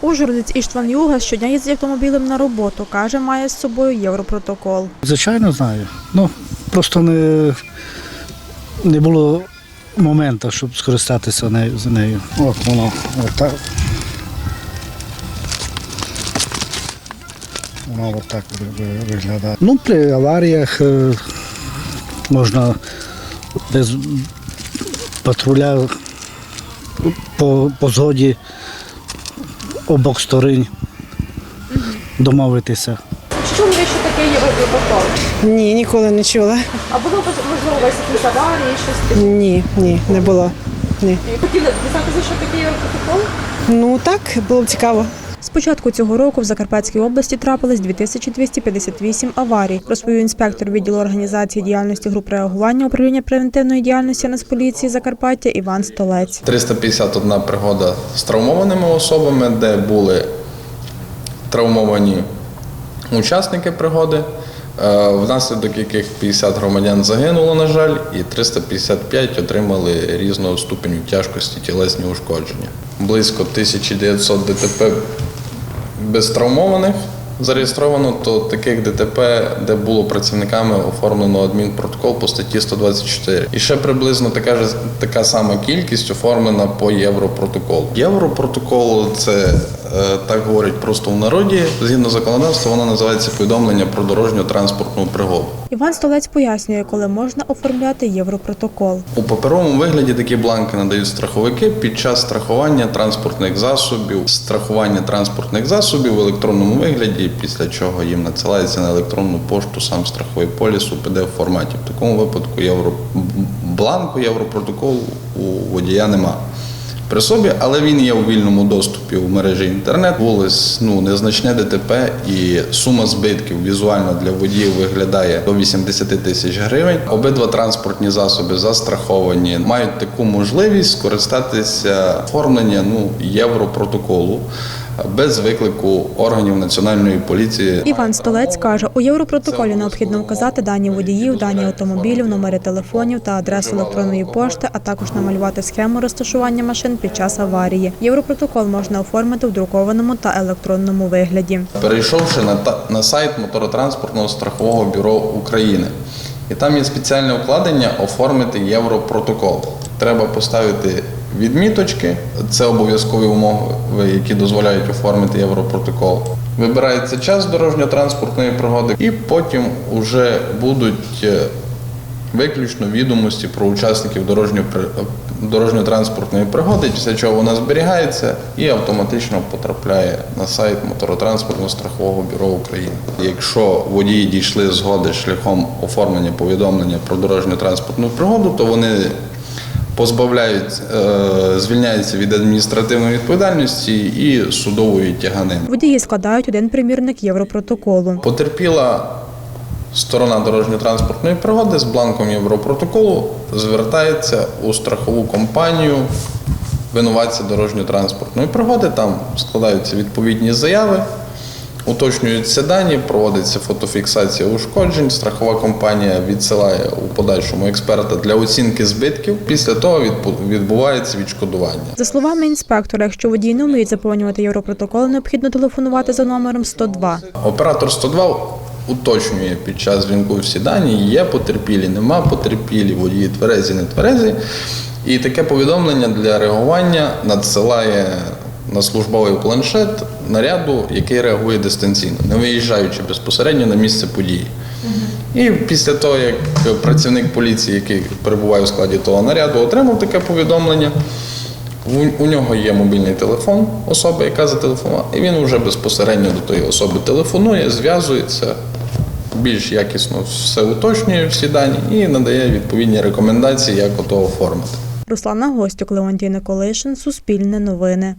Ужгородець Іштван Юга щодня їздить автомобілем на роботу. Каже, має з собою європротокол. Звичайно, знаю. Ну, просто не, не було моменту, щоб скористатися нею, з нею. От воно отак. Воно отак ви- ви- виглядає. Ну, при аваріях е, можна без патруля по, по згоді обох сторон домовитися. Що ви що таке європротокол? Ні, ніколи не чула. А було можливо у вас якісь аварії, щось Ні, ні, не було. Ні. хотіли дізнатися, що таке європротокол? Ну так, було б цікаво. З початку цього року в Закарпатській області трапилось 2258 аварій. Розповів інспектор відділу організації діяльності груп реагування управління превентивної діяльності Нацполіції Закарпаття Іван Столець. 351 пригода з травмованими особами, де були травмовані учасники пригоди, е, внаслідок яких 50 громадян загинуло, на жаль, і 355 отримали різного ступеню тяжкості тілесні ушкодження. Близько 1900 ДТП без травмованих зареєстровано, то таких ДТП, де було працівниками оформлено адмінпротокол по статті 124. І ще приблизно така ж така сама кількість оформлена по європротоколу. Європротокол це е, так говорять просто в народі. Згідно законодавства, воно називається повідомлення про дорожню транспортну пригоду. Іван Столець пояснює, коли можна оформляти європротокол. У паперовому вигляді такі бланки надають страховики під час страхування транспортних засобів, страхування транспортних засобів в електронному вигляді, після чого їм надсилається на електронну пошту сам страховий поліс у pdf форматі. В такому випадку євро... бланку європротоколу у водія нема. При собі, але він є у вільному доступі у мережі інтернет. Вулиць ну незначне ДТП і сума збитків візуально для водіїв виглядає до 80 тисяч гривень. Обидва транспортні засоби застраховані, мають таку можливість скористатися оформлення ну європротоколу без виклику органів національної поліції. Іван Столець каже, у європротоколі необхідно вказати дані водіїв, дані автомобілів, номери телефонів та адресу електронної пошти, а також намалювати схему розташування машин під час аварії. Європротокол можна оформити в друкованому та електронному вигляді. перейшовши на, на сайт моторотранспортного страхового бюро України. І там є спеціальне вкладення оформити європротокол. Треба поставити відміточки, це обов'язкові умови, які дозволяють оформити європротокол. Вибирається час дорожньо-транспортної пригоди, і потім вже будуть е, виключно відомості про учасників при- дорожньо-транспортної пригоди, після чого вона зберігається і автоматично потрапляє на сайт моторотранспортного страхового бюро України. Якщо водії дійшли згоди шляхом оформлення повідомлення про дорожньо-транспортну пригоду, то вони позбавляють, е, звільняються від адміністративної відповідальності і судової тяганини. Водії складають один примірник європротоколу. Потерпіла сторона дорожньо-транспортної пригоди з бланком Європротоколу звертається у страхову компанію винуватця дорожньо-транспортної пригоди. Там складаються відповідні заяви, уточнюються дані, проводиться фотофіксація ушкоджень. Страхова компанія відсилає у подальшому експерта для оцінки збитків. Після того відбу- відбувається відшкодування. За словами інспектора, якщо водії не вміють заповнювати європротокол, необхідно телефонувати за номером 102. Оператор 102 уточнює під час дзвінку всі дані, є потерпілі, нема потерпілі, водії тверезі, не тверезі. І таке повідомлення для реагування надсилає на службовий планшет наряду, який реагує дистанційно, не виїжджаючи безпосередньо на місце події. І після того, як працівник поліції, який перебуває у складі того наряду, отримав таке повідомлення, у, нього є мобільний телефон особи, яка зателефонувала, і він вже безпосередньо до тої особи телефонує, зв'язується, більш якісно все уточнює всі дані і надає відповідні рекомендації, як ото оформити. Руслана Гостюк, Леонтій Николишин, Суспільне новини.